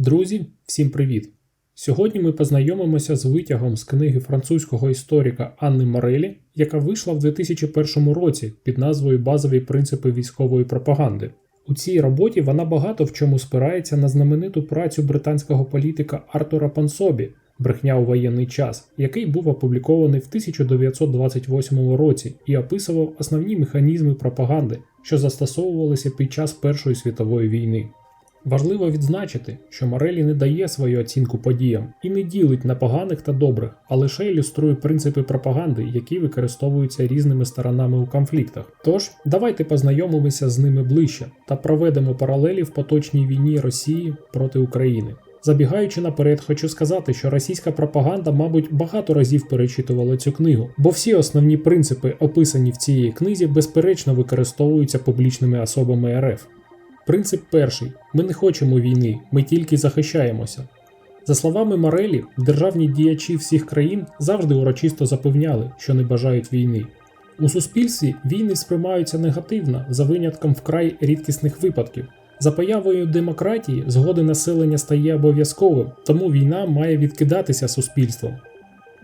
Друзі, всім привіт! Сьогодні ми познайомимося з витягом з книги французького історика Анни Морелі, яка вийшла в 2001 році під назвою Базові принципи військової пропаганди. У цій роботі вона багато в чому спирається на знамениту працю британського політика Артура Пансобі Брехня у воєнний час, який був опублікований в 1928 році і описував основні механізми пропаганди, що застосовувалися під час Першої світової війни. Важливо відзначити, що Морелі не дає свою оцінку подіям і не ділить на поганих та добрих, а лише ілюструє принципи пропаганди, які використовуються різними сторонами у конфліктах. Тож, давайте познайомимося з ними ближче та проведемо паралелі в поточній війні Росії проти України. Забігаючи наперед, хочу сказати, що російська пропаганда, мабуть, багато разів перечитувала цю книгу, бо всі основні принципи, описані в цій книзі, безперечно використовуються публічними особами РФ. Принцип перший: ми не хочемо війни, ми тільки захищаємося. За словами Морелі, державні діячі всіх країн завжди урочисто запевняли, що не бажають війни. У суспільстві війни сприймаються негативно за винятком вкрай рідкісних випадків. За появою демократії згоди населення стає обов'язковим, тому війна має відкидатися суспільством.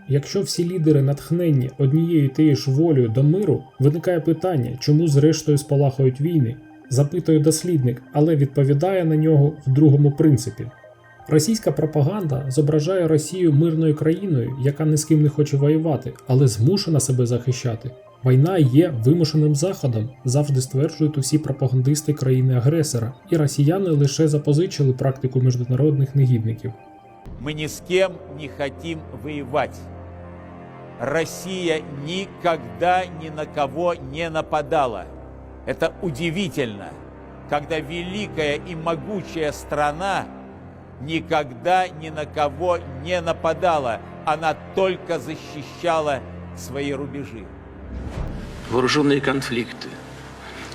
Якщо всі лідери натхненні однією тією ж волею до миру, виникає питання, чому зрештою спалахують війни, запитує дослідник, але відповідає на нього в другому принципі. Російська пропаганда зображає Росію мирною країною, яка ні з ким не хоче воювати, але змушена себе захищати. Війна є вимушеним заходом, завжди стверджують усі пропагандисти країни-агресора, і росіяни лише запозичили практику міжнародних негідників. Мы ни с кем не хотим воевать. Россия никогда ни на кого не нападала. Это удивительно, когда великая и могучая страна никогда ни на кого не нападала. Она только защищала свои рубежи. вооруженные конфликты,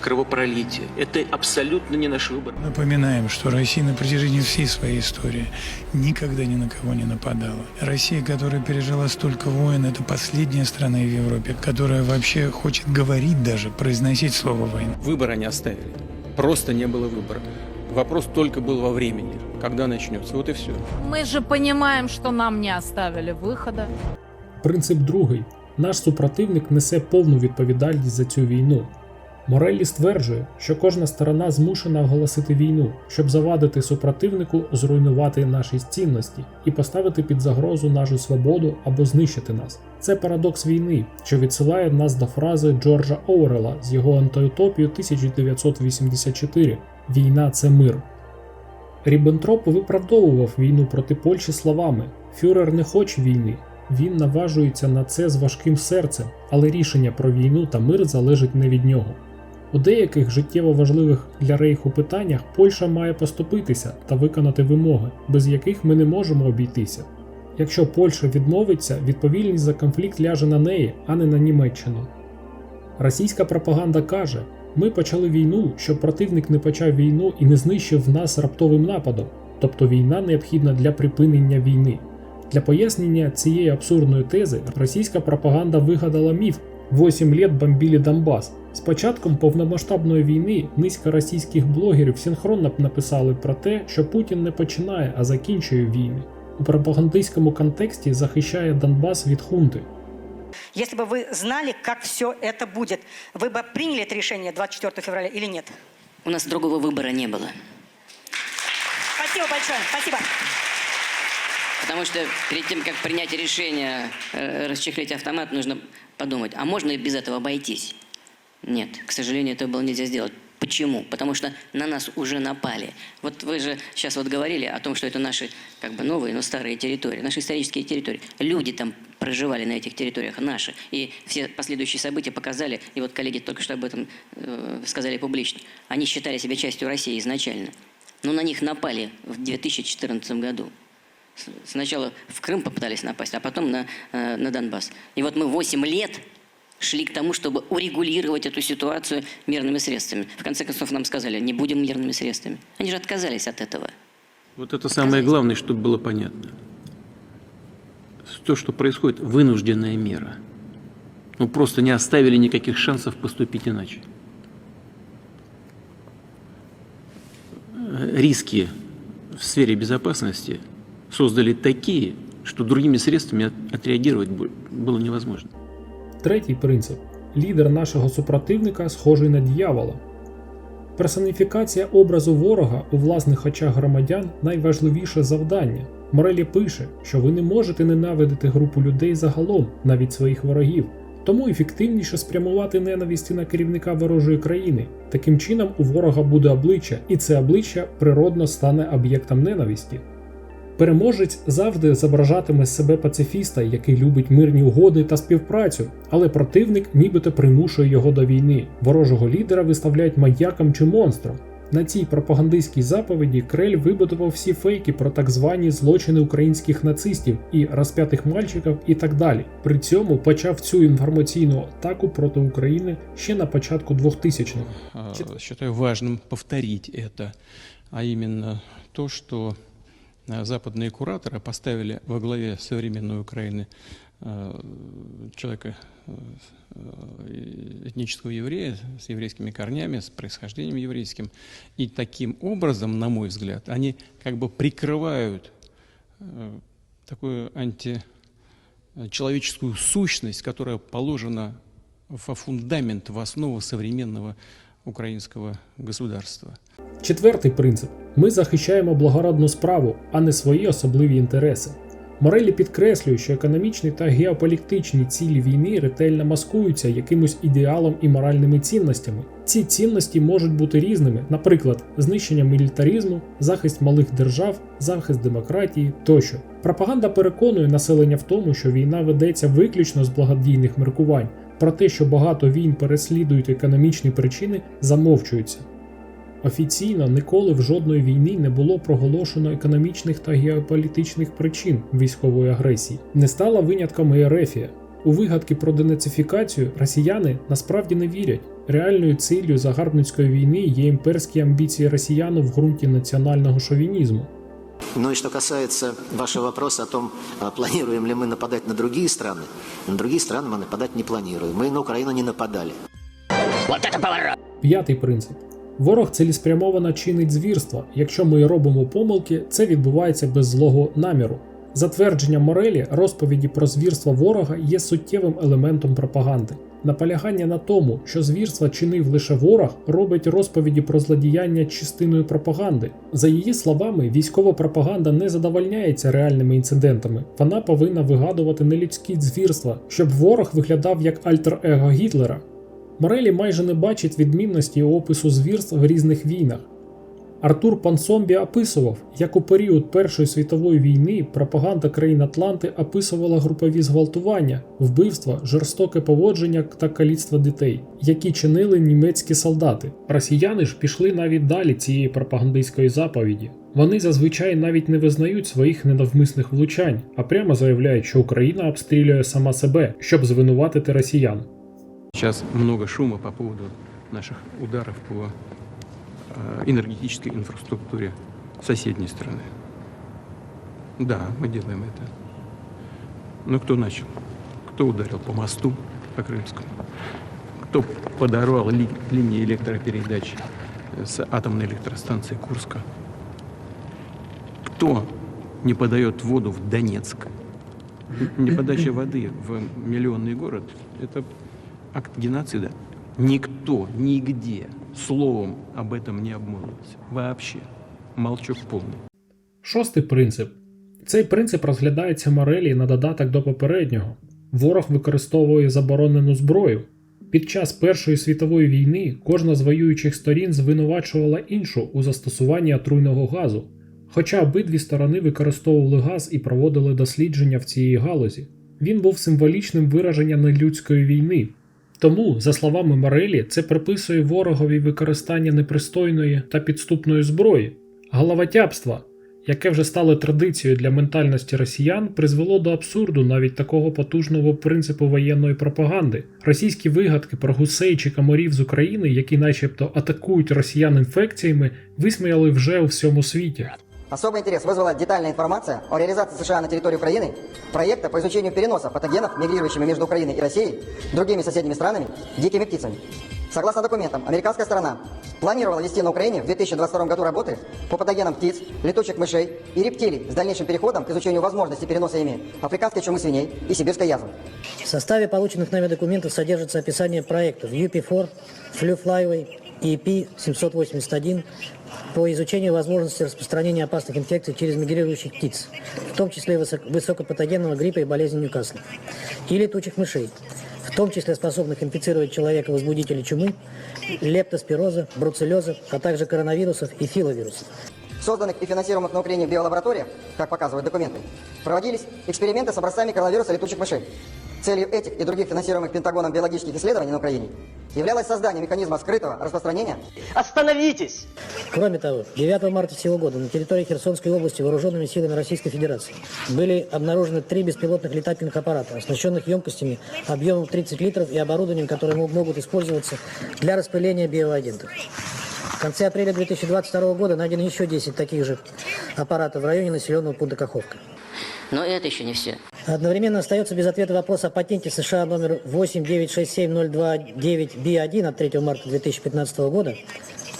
кровопролитие. Это абсолютно не наш выбор. Напоминаем, что Россия на протяжении всей своей истории никогда ни на кого не нападала. Россия, которая пережила столько войн, это последняя страна в Европе, которая вообще хочет говорить даже, произносить слово «война». Выбора не оставили. Просто не было выбора. Вопрос только был во времени, когда начнется. Вот и все. Мы же понимаем, что нам не оставили выхода. Принцип другий: наш супротивник несе повну відповідальність за цю війну. Мореллі стверджує, що кожна сторона змушена оголосити війну, щоб завадити супротивнику зруйнувати наші цінності і поставити під загрозу нашу свободу або знищити нас. Це парадокс війни, що відсилає нас до фрази Джорджа Оуерла з його антиутопію 1984 Війна це мир. Ріббентроп виправдовував війну проти Польщі словами: Фюрер не хоче війни. Він наважується на це з важким серцем, але рішення про війну та мир залежить не від нього. У деяких життєво важливих для рейху питаннях Польща має поступитися та виконати вимоги, без яких ми не можемо обійтися. Якщо Польща відмовиться, відповідальність за конфлікт ляже на неї, а не на Німеччину. Російська пропаганда каже: ми почали війну, щоб противник не почав війну і не знищив нас раптовим нападом, тобто війна необхідна для припинення війни. Для пояснення цієї абсурдної тези російська пропаганда вигадала міф 8 лет бомбили Донбас. З початком повномасштабної війни низка російських блогерів синхронно написали про те, що Путін не починає, а закінчує війни. У пропагандистському контексті захищає Донбас від хунти. Если бы вы знали, как все это будет, вы бы приняли это решение 24 февраля или нет? У нас другого выбора не было. Спасибо большое. Спасибо. Потому что перед тем, как принять решение э, расчехлить автомат, нужно подумать, а можно и без этого обойтись? Нет, к сожалению, этого было нельзя сделать. Почему? Потому что на нас уже напали. Вот вы же сейчас вот говорили о том, что это наши как бы новые, но старые территории, наши исторические территории. Люди там проживали на этих территориях, наши. И все последующие события показали, и вот коллеги только что об этом э, сказали публично, они считали себя частью России изначально. Но на них напали в 2014 году. Сначала в Крым попытались напасть, а потом на, э, на Донбасс. И вот мы 8 лет шли к тому, чтобы урегулировать эту ситуацию мирными средствами. В конце концов нам сказали, не будем мирными средствами. Они же отказались от этого. Вот это самое главное, чтобы было понятно. То, что происходит, вынужденная мера. Ну, просто не оставили никаких шансов поступить иначе. Э, Риски в сфере безопасности создали такие, что другими средствами от- отреагировать бу- было невозможно. Третій принцип лідер нашого супротивника схожий на дьявола. Персоніфікація образу ворога у власних очах громадян найважливіше завдання. Морелі пише, що ви не можете ненавидити групу людей загалом, навіть своїх ворогів. Тому ефективніше спрямувати ненависті на керівника ворожої країни. Таким чином у ворога буде обличчя, і це обличчя природно стане об'єктом ненависті. Переможець завжди зображатиме з себе пацифіста, який любить мирні угоди та співпрацю, але противник нібито примушує його до війни. Ворожого лідера виставляють маяком чи монстром. На цій пропагандистській заповіді Крель вибудував всі фейки про так звані злочини українських нацистів і розп'ятих мальчиків і так далі. При цьому почав цю інформаційну атаку проти України ще на початку 2000-х. Э, Считаю важным повторить это, а именно то, что э, западные кураторы поставили во главе современной Украины э, человека э, э, этнического еврея с еврейскими корнями, с происхождением еврейским. И таким образом, на мой взгляд, они как бы прикрывают э, такую античеловеческую сущность, которая положена во фундамент, в основу современного украинского государства. Четвертий принцип: ми захищаємо благородну справу, а не свої особливі інтереси. Морелі підкреслює, що економічні та геополітичні цілі війни ретельно маскуються якимось ідеалом і моральними цінностями. Ці цінності можуть бути різними, наприклад, знищення мілітаризму, захист малих держав, захист демократії тощо. Пропаганда переконує населення в тому, що війна ведеться виключно з благодійних міркувань, про те, що багато війн переслідують економічні причини, замовчується. Офіційно ніколи в жодної війни не було проголошено економічних та геополітичних причин військової агресії. Не стала винятком Ерефія. У вигадки про денацифікацію росіяни насправді не вірять. Реальною ціллю загарбницької війни є імперські амбіції росіян в ґрунті національного шовінізму. Ну и что касается вашего вопроса о том, а, планируем ли мы нападать на другие страны, на другие страны мы нападать не планируем. Мы на Украину не нападали. П'ятий принцип. Ворог цілеспрямовано чинить звірства. Якщо ми робимо помилки, це відбувається без злого наміру. За твердженням Морелі, розповіді про звірства ворога є суттєвим елементом пропаганди. Наполягання на тому, що звірства чинив лише ворог, робить розповіді про злодіяння частиною пропаганди. За її словами, військова пропаганда не задовольняється реальними інцидентами. Вона повинна вигадувати нелюдські звірства, щоб ворог виглядав як альтер-его Гітлера. Морелі майже не бачить відмінності опису звірств в різних війнах. Артур Пансомбі описував, як у період Першої світової війни пропаганда країн Атланти описувала групові зґвалтування, вбивства, жорстоке поводження та каліцтво дітей, які чинили німецькі солдати. Росіяни ж пішли навіть далі цієї пропагандистської заповіді. Вони зазвичай навіть не визнають своїх ненавмисних влучань, а прямо заявляють, що Україна обстрілює сама себе, щоб звинуватити росіян. Сейчас много шума по поводу наших ударов по энергетической инфраструктуре соседней страны. Да, мы делаем это. Но кто начал? Кто ударил по мосту, по Крымскому? Кто подорвал ли- линии электропередач с атомной электростанции Курска? Кто не подает воду в Донецк? Неподача воды в миллионный город – это акт геноцида. Никто, нигде словом об этом не обмолвился. Вообще. Молчок полный. Шостий принцип. Цей принцип розглядається Морелі на додаток до попереднього. Ворог використовує заборонену зброю. Під час Першої світової війни кожна з воюючих сторін звинувачувала іншу у застосуванні отруйного газу, хоча обидві сторони використовували газ і проводили дослідження в цій галузі. Він був символічним вираженням нелюдської війни. Тому, за словами Морелі, це приписує ворогові використання непристойної та підступної зброї, головотяпства, яке вже стало традицією для ментальності росіян, призвело до абсурду навіть такого потужного принципу воєнної пропаганди. Російські вигадки про гусей чи комарів з України, які начебто атакують росіян інфекціями, висміяли вже у всьому світі. Особый интерес вызвала детальная информация о реализации США на территории Украины проекта по изучению переноса патогенов, мигрирующими между Украиной и Россией, другими соседними странами, дикими птицами. Согласно документам, американская сторона планировала вести на Украине в 2022 году работы по патогенам птиц, летучих мышей и рептилий с дальнейшим переходом к изучению возможности переноса ими африканской чумы свиней и сибирской язвы. В составе полученных нами документов содержится описание проектов UP4, Flu Flyway EP-781 по изучению возможности распространения опасных инфекций через мигрирующих птиц, в том числе высок- высокопатогенного гриппа и болезни Ньюкасла, и летучих мышей, в том числе способных инфицировать человека возбудителей чумы, лептоспироза, бруцеллеза, а также коронавирусов и филовирусов. Созданных и финансируемых на Украине биолабораториях, как показывают документы, проводились эксперименты с образцами коронавируса летучих мышей. Целью этих и других финансируемых Пентагоном биологических исследований на Украине являлось создание механизма скрытого распространения Остановитесь! Кроме того, 9 марта сего года на территории Херсонской области вооруженными силами Российской Федерации были обнаружены три беспилотных летательных аппарата, оснащенных емкостями объемом 30 литров и оборудованием, которые мо- могут использоваться для распыления биоагентов. В конце апреля 2022 года найдено еще 10 таких же аппаратов в районе населенного пункта Каховка. Но это еще не все. Одновременно остается без ответа вопрос о патенте США номер 8967029B1 от 3 марта 2015 года,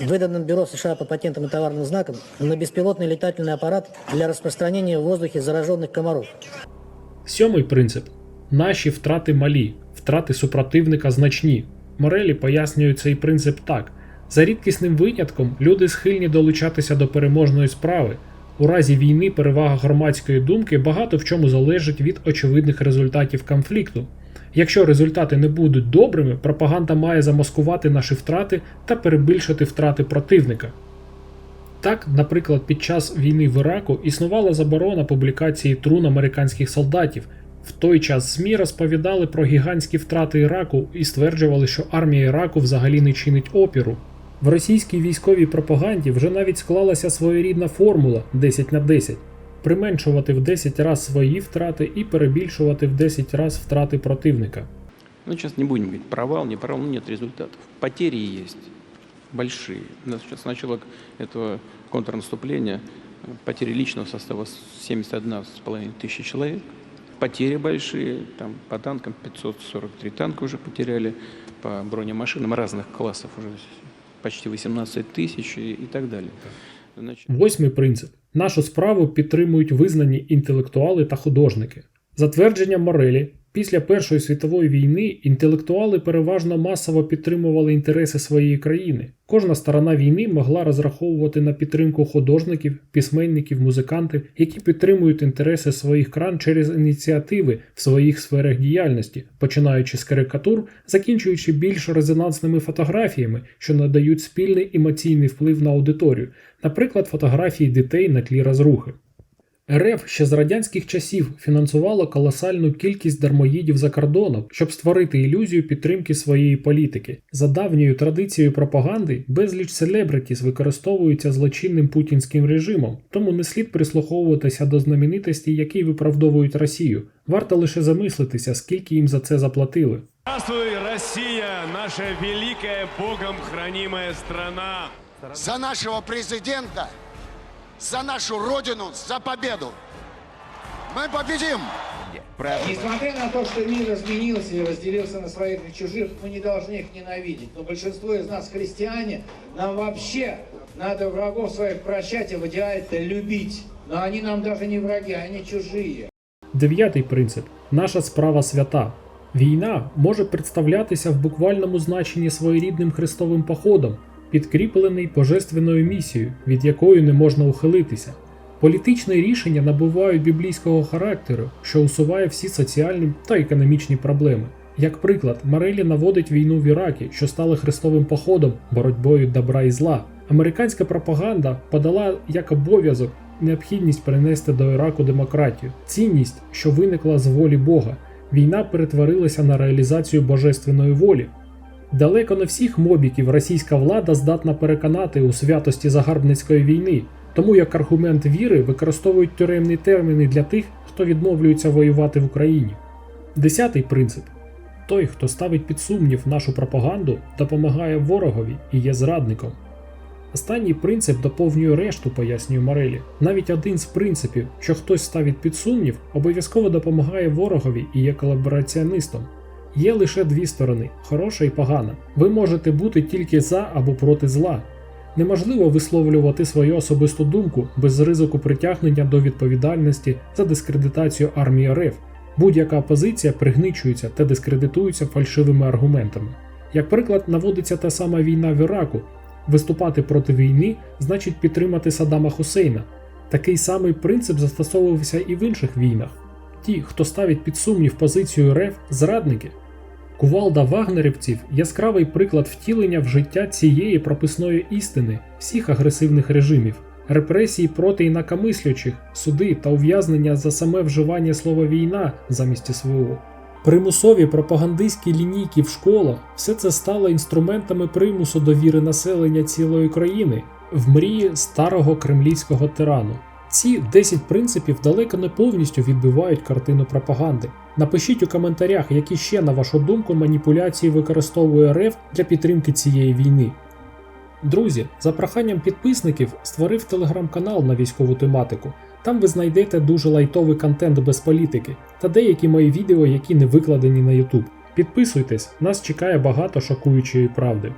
выданном Бюро США по патентам и товарным знакам на беспилотный летательный аппарат для распространения в воздухе зараженных комаров. Сьомий принцип: наші втрати малі, втрати супротивника значні. Морелі пояснює цей принцип так: за рідкісним винятком люди схильні долучатися до переможної справи. У разі війни перевага громадської думки багато в чому залежить від очевидних результатів конфлікту. Якщо результати не будуть добрими, пропаганда має замаскувати наші втрати та перебільшити втрати противника. Так, наприклад, під час війни в Іраку існувала заборона публікації трун американських солдатів. В той час ЗМІ розповідали про гігантські втрати Іраку і стверджували, що армія Іраку взагалі не чинить опіру. В російській військовій пропаганді вже навіть склалася своєрідна формула 10 на 10 применшувати в 10 раз свої втрати і перебільшувати в 10 раз втрати противника. Ну, сейчас не будем говорить, провал, не провал, ну, нет результатов. Потери есть большие. У нас сейчас с начала этого контрнаступления э, потери личного состава 71,5 тысячи человек. Потери большие, там по танкам 543 танка уже потеряли, по бронемашинам разных классов уже почти 18 тисяч і, так далі. Значить... Восьмий принцип: нашу справу підтримують визнані інтелектуали та художники. Затвердження Морелі, після Першої світової війни інтелектуали переважно масово підтримували інтереси своєї країни. Кожна сторона війни могла розраховувати на підтримку художників, письменників, музикантів, які підтримують інтереси своїх кран через ініціативи в своїх сферах діяльності, починаючи з карикатур, закінчуючи більш резонансними фотографіями, що надають спільний емоційний вплив на аудиторію, наприклад, фотографії дітей на тлі розрухи. РФ ще з радянських часів фінансувало колосальну кількість дармоїдів за кордоном, щоб створити ілюзію підтримки своєї політики. За давньою традицією пропаганди безліч селебритіс використовуються злочинним путінським режимом, тому не слід прислуховуватися до знаменитостей, які виправдовують Росію. Варто лише замислитися, скільки їм за це заплатили. Здравствуй, Россия, наша великая Богом хранимая страна. За нашего президента, за нашу Родину, за победу. Мы победим! Несмотря на то, что мир изменился и разделился на своих и чужих, мы не должны их ненавидеть. Но большинство из нас христиане, нам вообще надо врагов своих прощать, а в идеале-то любить. Но они нам даже не враги, они чужие. Дев'ятий принцип наша справа свята. Війна може представлятися в буквальному значенні своєрідним хрестовим походом, підкріплений божественною місією, від якої не можна ухилитися. Політичні рішення набувають біблійського характеру, що усуває всі соціальні та економічні проблеми. Як приклад, Марелі наводить війну в Іракі, що стала хрестовим походом, боротьбою добра і зла. Американська пропаганда подала як обов'язок необхідність принести до Іраку демократію, цінність, що виникла з волі Бога. Війна перетворилася на реалізацію божественної волі. Далеко не всіх мобіків російська влада здатна переконати у святості загарбницької війни, тому як аргумент віри використовують тюремні терміни для тих, хто відмовлюється воювати в Україні. Десятий принцип: той, хто ставить під сумнів нашу пропаганду, допомагає ворогові і є зрадником. Останній принцип доповнює решту, пояснює Морелі. Навіть один з принципів, що хтось ставить під сумнів, обов'язково допомагає ворогові і є колабораціонистом. Є лише дві сторони хороша і погана. Ви можете бути тільки за або проти зла. Неможливо висловлювати свою особисту думку без ризику притягнення до відповідальності за дискредитацію армії РФ. Будь-яка опозиція пригничується та дискредитується фальшивими аргументами. Як приклад, наводиться та сама війна в Іраку. Виступати проти війни значить підтримати Саддама Хусейна. Такий самий принцип застосовувався і в інших війнах. Ті, хто ставить під сумнів позицію РФ, зрадники. Кувалда вагнерівців яскравий приклад втілення в життя цієї прописної істини всіх агресивних режимів, репресії проти інакомислячих, суди та ув'язнення за саме вживання слова війна замість СВО. Примусові пропагандистські лінійки в школах все це стало інструментами примусу довіри населення цілої країни в мрії старого кремлівського тирану. Ці 10 принципів далеко не повністю відбивають картину пропаганди. Напишіть у коментарях, які ще, на вашу думку, маніпуляції використовує РФ для підтримки цієї війни. Друзі, за проханням підписників створив телеграм-канал на військову тематику. Там ви знайдете дуже лайтовий контент без політики та деякі мої відео, які не викладені на YouTube. Підписуйтесь, нас чекає багато шокуючої правди.